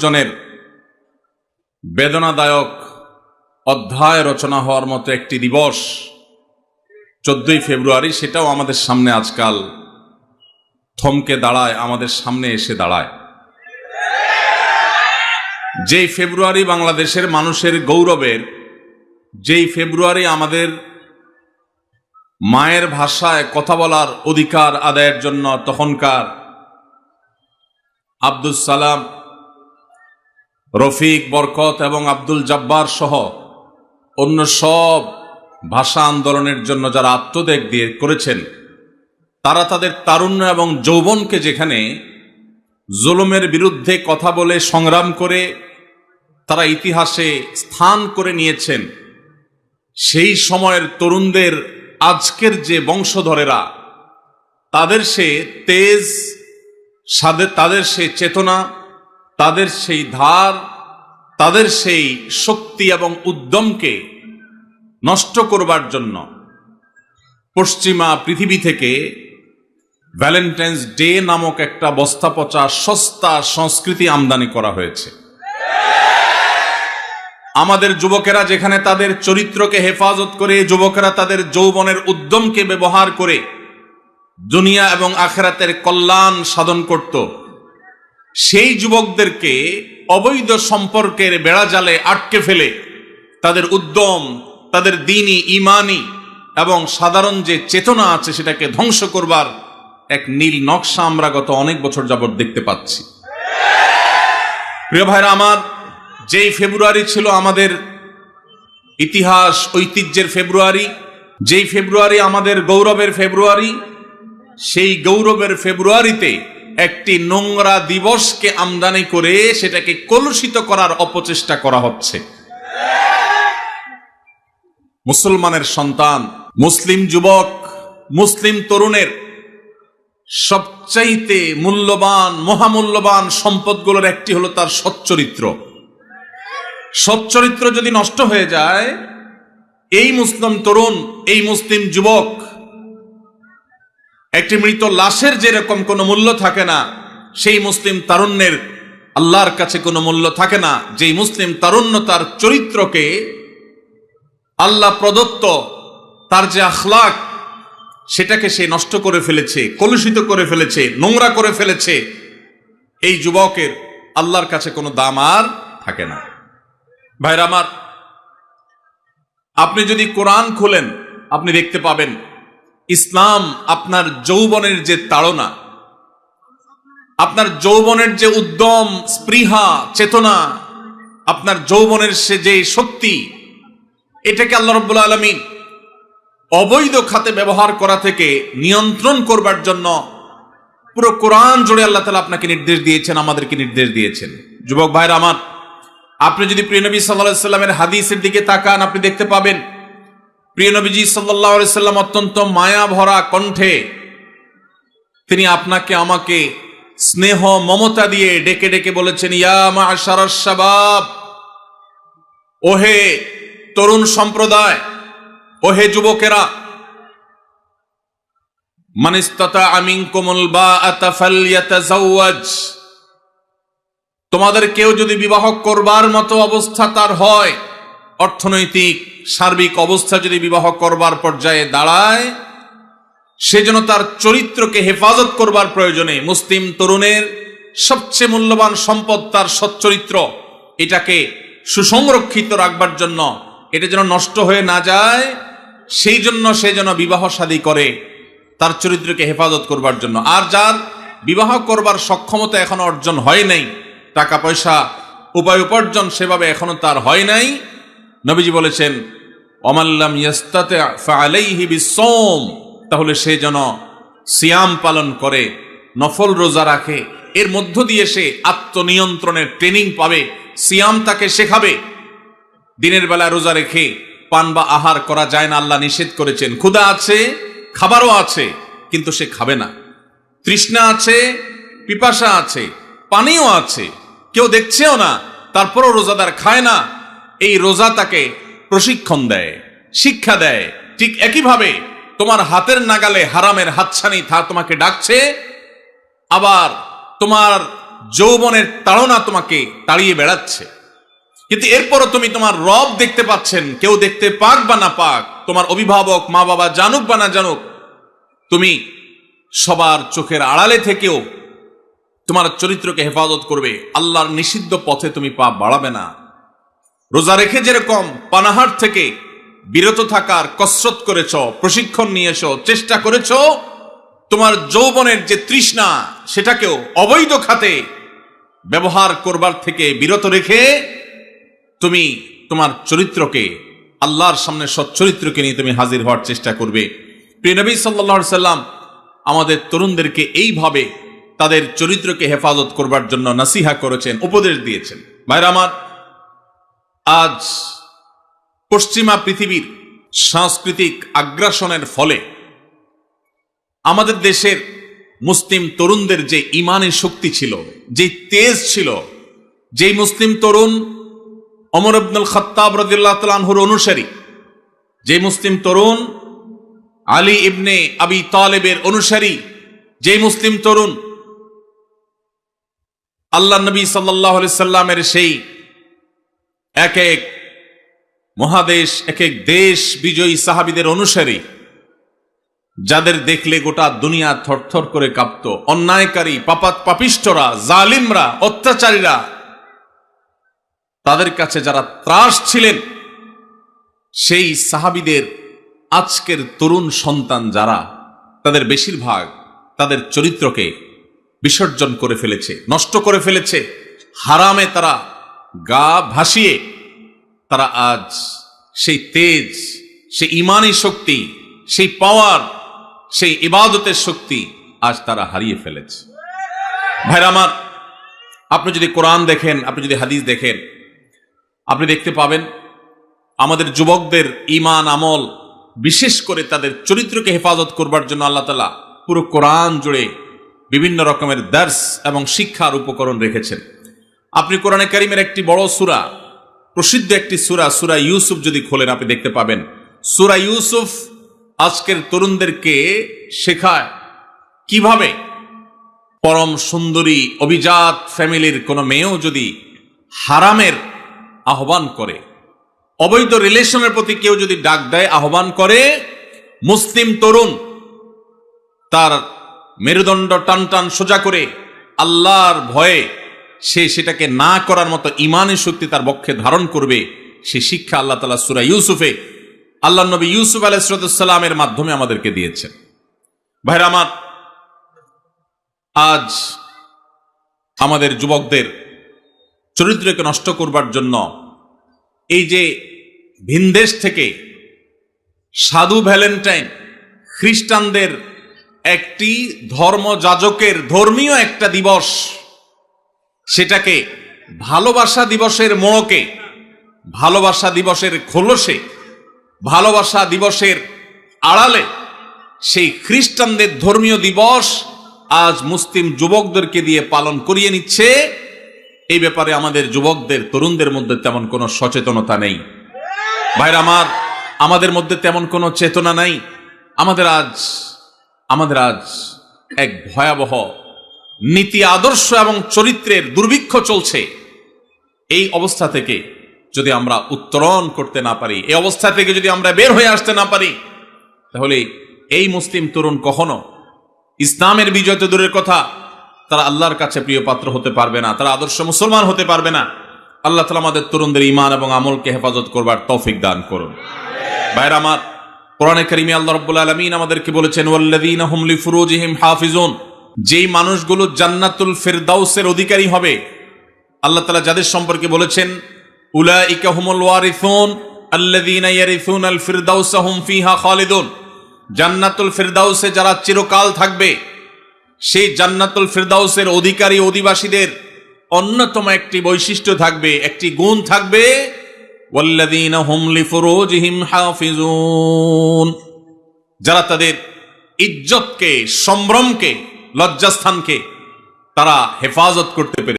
বিসর্জনের বেদনাদায়ক অধ্যায় রচনা হওয়ার মতো একটি দিবস, চোদ্দই ফেব্রুয়ারি, সেটাও আমাদের সামনে আজকাল থমকে দাঁড়ায়, আমাদের সামনে এসে দাঁড়ায়। যেই ফেব্রুয়ারি বাংলাদেশের মানুষের গৌরবের, যেই ফেব্রুয়ারি আমাদের মায়ের ভাষায় কথা বলার অধিকার আদায়ের জন্য তখনকার আব্দুল সালাম রফিক, বরকত এবং আব্দুল জব্বার সহ অন্য সব ভাষা আন্দোলনের জন্য যারা আত্মত্যাগ দিয়ে করেছেন, তারা তাদের তারুণ্য এবং যৌবনকে যেখানে জুলুমের বিরুদ্ধে কথা বলে সংগ্রাম করে তারা ইতিহাসে স্থান করে নিয়েছেন, সেই সময়ের তরুণদের আজকের যে বংশধরেরা, তাদের সে তেজ সাদের তাদের সে চেতনা তাদের সেই ধার, তাদের সেই শক্তি এবং উদ্যমকে নষ্ট করবার জন্য পশ্চিমা পৃথিবী থেকে ভ্যালেন্টাইন্স ডে নামক একটা বস্তা পচা সস্তা সংস্কৃতি আমদানি করা হয়েছে। আমাদের যুবকেরা যেখানে তাদের চরিত্রকে হেফাজত করে, যুবকেরা তাদের যৌবনের উদ্যমকে ব্যবহার করে দুনিয়া এবং আখেরাতের কল্যাণ সাধন করত সেই যুবকদেরকে অবৈধ সম্পর্কের বেড়াজালে আটকে ফেলে তাদের উদ্যম, তাদের দিনই ইমানি এবং সাধারণ যে চেতনা আছে সেটাকে ধ্বংস করবার এক নীল নকশা আমরা গত অনেক বছর যাবৎ দেখতে পাচ্ছি। প্রিয় ভাইরা আমার, যেই ফেব্রুয়ারি ছিল আমাদের ইতিহাস, ঐতিহ্যের ফেব্রুয়ারি, যেই ফেব্রুয়ারি আমাদের গৌরবের ফেব্রুয়ারি, সেই গৌরবের ফেব্রুয়ারিতে একটি নোংরা দিবসকে আমদানি করে সেটাকে কলুষিত করার অপচেষ্টা করা হচ্ছে। মুসলমানের সন্তান, মুসলিম যুবক, মুসলিম তরুণের সবচাইতে মূল্যবান, মহামূল্যবান সম্পদগুলোর একটি হলো তার সচ্চরিত্র। সচ্চরিত্র যদি নষ্ট হয়ে যায়, এই মুসলিম তরুণ, এই মুসলিম যুবক একটি মৃত লাশের যেরকম কোনো মূল্য থাকে না, সেই মুসলিম তারুণ্যের আল্লাহর কাছে কোনো মূল্য থাকে না। যেই মুসলিম তারুণ্য তার চরিত্রকে আল্লাহ প্রদত্ত তার যে আখলাক, সেটাকে সে নষ্ট করে ফেলেছে, কলুষিত করে ফেলেছে, নোংরা করে ফেলেছে, এই যুবকের আল্লাহর কাছে কোনো দাম আর থাকে না। ভাইরা আমার, আপনি যদি কোরআন খোলেন, আপনি দেখতে পাবেন ইসলাম আপনার যৌবনের যে তাড়না, আপনার যৌবনের যে উদ্যম, স্পৃহা, চেতনা, আপনার যৌবনের সে যে শক্তি, এটাকে আল্লাহ রব্বুল আলমিন অবৈধ খাতে ব্যবহার করা থেকে নিয়ন্ত্রণ করবার জন্য পুরো কোরআন জুড়ে আল্লাহ তালা আপনাকে নির্দেশ দিয়েছেন, আমাদেরকে নির্দেশ দিয়েছেন। যুবক ভাইরা আমার, আপনি যদি প্রিয়নবী সাল্লাহ সাল্লামের হাদিসের দিকে তাকান, আপনি দেখতে পাবেন প্রিয়নবীজি সাল্লাহ সাল্লাম অত্যন্ত মায়া ভরা কণ্ঠে তিনি আপনাকে, আমাকে স্নেহ, মমতা দিয়ে ডেকে ডেকে বলেছেন, ইয়া মা শাবাব, ওহে তরুণ সম্প্রদায়, ওহে যুবকেরা মানিস্তাতা আমিন কোমল বা তোমাদের কেউ যদি বিবাহ করবার মতো অবস্থা তার হয় অর্থনৈতিক, সার্বিক অবস্থা যদি বিবাহ করবার পর্যায়ে দাঁড়ায় সেজন্য তার চরিত্রকে হেফাজত করবার প্রয়োজনে মুসলিম তরুণের সবচেয়ে মূল্যবান সম্পদ তার সচ্চরিত্র, এটাকে সুসংরক্ষিত রাখবার জন্য, এটা যেন নষ্ট হয়ে না যায়, সেই জন্য সে যেন বিবাহ শাদী করে, তার চরিত্রকে হেফাজত করবার জন্য। আর যার বিবাহ করবার সক্ষমতা এখনও অর্জন হয় নাই টাকা পয়সা উপায় উপার্জন সেভাবে এখনও তার হয় নাই নবীজি বলেছেন অমাল্লাম ইয়াস্তাতে ফালাইহি বিসোম তাহলে সে যেন সিয়াম পালন করে, নফল রোজা রাখে, এর মধ্য দিয়ে সে আত্মনিয়ন্ত্রণের ট্রেনিং পাবে, সিয়াম তাকে শেখাবে। দিনের বেলা রোজা রেখে পান বা আহার করা যায় না, আল্লাহ নিষেধ করেছেন। ক্ষুধা আছে, খাবারও আছে, কিন্তু সে খাবে না। তৃষ্ণা আছে, পিপাসা আছে, পানিও আছে, কেউ দেখছেও না, তারপরও রোজাদার খায় না এই রোজা তাকে প্রশিক্ষণ দেয়, শিক্ষা দেয়। ঠিক একইভাবে তোমার হাতের নাগালে হারামের হাতছানি থা তোমাকে ডাকছে, আবার তোমার যৌবনের তাড়না তোমাকে তাড়িয়ে বেড়াচ্ছে। কিন্তু এরপরও তুমি তোমার রব দেখতে পাচ্ছেন, কেউ দেখতে পাক বা না পাক, তোমার অভিভাবক মা বাবা জানুক বা না জানুক, তুমি সবার চোখের আড়ালে থেকেও তোমার চরিত্রকে হেফাজত করবে। আল্লাহর নিষিদ্ধ পথে তুমি পা বাড়াবে না। রোজা রেখে যেরকম পানাহার থেকে বিরত থাকার কসরত করেছ, প্রশিক্ষণ নিয়েছ, চেষ্টা করেছ, তোমার যৌবনের যে তৃষ্ণা সেটাকেও অবৈধ খাতে ব্যবহার করবার থেকে বিরত রেখে তুমি তোমার চরিত্রকে, আল্লাহর সামনে সচ্চরিত্রকে নিয়ে তুমি হাজির হওয়ার চেষ্টা করবে। প্রিয় নবী সাল্লাহ সাল্লাম আমাদের তরুণদেরকে এইভাবে তাদের চরিত্রকে হেফাজত করবার জন্য নাসিহা করেছেন, উপদেশ দিয়েছেন। ভাইরা আমার আজ পশ্চিমা পৃথিবীর সাংস্কৃতিক আগ্রাসনের ফলে আমাদের দেশের মুসলিম তরুণদের যে ইমানের শক্তি ছিল, যে তেজ ছিল, যেই মুসলিম তরুণ অমর আব্দুল খত্তাব রদিল্লাহ তালানহুর অনুসারী যে মুসলিম তরুণ আলী ইবনে আবি তালেবের অনুসারী যে মুসলিম তরুণ আল্লাহ নবী সাল্লাহ সাল্লামের সেই এক এক মহাদেশ, এক এক দেশ বিজয়ী সাহাবিদের অনুসারী, যাদের দেখলে গোটা দুনিয়া থরথর করে কাঁপত। অন্যায়কারী, পাপাত পাপিষ্টরা জালিমরা, অত্যাচারীরা, তাদের কাছে যারা ত্রাস ছিলেন, সেই সাহাবিদের আজকের তরুণ সন্তান যারা, তাদের বেশিরভাগ তাদের চরিত্রকে বিসর্জন করে ফেলেছে, নষ্ট করে ফেলেছে, হারামে তারা গা ভাসিয়ে তারা আজ সেই তেজ, সেই ইমানি শক্তি, সেই পাওয়ার সেই ইবাদতের শক্তি আজ তারা হারিয়ে ফেলেছে। ভাইরা আমার, আপনি যদি কোরআন দেখেন, আপনি যদি হাদিস দেখেন, আপনি দেখতে পাবেন আমাদের যুবকদের ইমান আমল বিশেষ করে তাদের চরিত্রকে হেফাজত করবার জন্য আল্লাহ তালা পুরো কোরআন জুড়ে বিভিন্ন রকমের দার্স এবং শিক্ষার উপকরণ রেখেছেন। আপনি কোরআনে কারিমের একটি বড় সুরা, প্রসিদ্ধ একটি সুরা সুরা ইউসুফ যদি খোলেন, আপনি দেখতে পাবেন। সুরা ইউসুফ আজকের তরুণদেরকে শেখায় কীভাবে পরম সুন্দরী, অভিজাত ফ্যামিলির কোনো মেয়েও যদি হারামের আহ্বান করে, অবৈধ রিলেশনের প্রতি কেউ যদি ডাক দেয়, আহ্বান করে, মুসলিম তরুণ তার মেরুদণ্ড টান টান সোজা করে আল্লাহর ভয়ে সে সেটাকে না করার মতো ইমানের শক্তি তার পক্ষে ধারণ করবে। সে শিক্ষা আল্লাহ তালা সুরা ইউসুফে আল্লাহ নবী ইউসুফ আলাইসালামের মাধ্যমে আমাদেরকে দিয়েছেন। ভাইরা আমার, আজ আমাদের যুবকদের চরিত্রকে নষ্ট করবার জন্য এই যে ভিনদেশ থেকে সাধু ভ্যালেন্টাইন খ্রিস্টানদের একটি ধর্মযাজকের ধর্মীয় একটা দিবস সেটাকে ভালোবাসা দিবসের মোড়কে, ভালোবাসা দিবসের খোলসে, ভালোবাসা দিবসের আড়ালে সেই খ্রিস্টানদের ধর্মীয় দিবস আজ মুসলিম যুবকদেরকে দিয়ে পালন করিয়ে নিচ্ছে। এই ব্যাপারে আমাদের যুবকদের, তরুণদের মধ্যে তেমন কোনো সচেতনতা নেই। ভাইরা আমার, আমাদের মধ্যে তেমন কোনো চেতনা নাই। আমাদের আজ আমাদের আজ এক ভয়াবহ নীতি আদর্শ এবং চরিত্রের দুর্ভিক্ষ চলছে। এই অবস্থা থেকে যদি আমরা উত্তরণ করতে না পারি, এই অবস্থা থেকে যদি আমরা বের হয়ে আসতে না পারি, তাহলে এই মুসলিম তরুণ কখনো ইসলামের বিজয় তো দূরের কথা, তারা আল্লাহর কাছে প্রিয় পাত্র হতে পারবে না, তারা আদর্শ মুসলমান হতে পারবে না। আল্লাহ তালা আমাদের তরুণদের ইমান এবং আমলকে হেফাজত করবার তৌফিক দান করুন। বাইরে আমার, কোরআনে করিমি আল্লাহ রব্বুল আলমিন আমাদেরকে বলেছেন, ওয়াল্লাযীনা হুম লিফুরুজিহিম হাফিজুন। যেই মানুষগুলো জান্নাতুল ফেরদাউসের অধিকারী হবে, আল্লাহ তালা যাদের সম্পর্কে বলেছেন, উলাইকা হুমুল ওয়ারিসুন আল্লাযীনা ইয়ারিসুন আল ফিরদাউসা হুম ফিহা খালিদুন। জান্নাতুল ফিরদাউসে যারা চিরকাল থাকবে, সেই জান্নাতুল ফিরদাউসের অধিকারী অধিবাসীদের অন্যতম একটি বৈশিষ্ট্য থাকবে, একটি গুণ থাকবে যারা তাদের ইজ্জতকে, সম্ভ্রমকে লজ্জাস্থানকে তারা হেফাজত করতে পেরে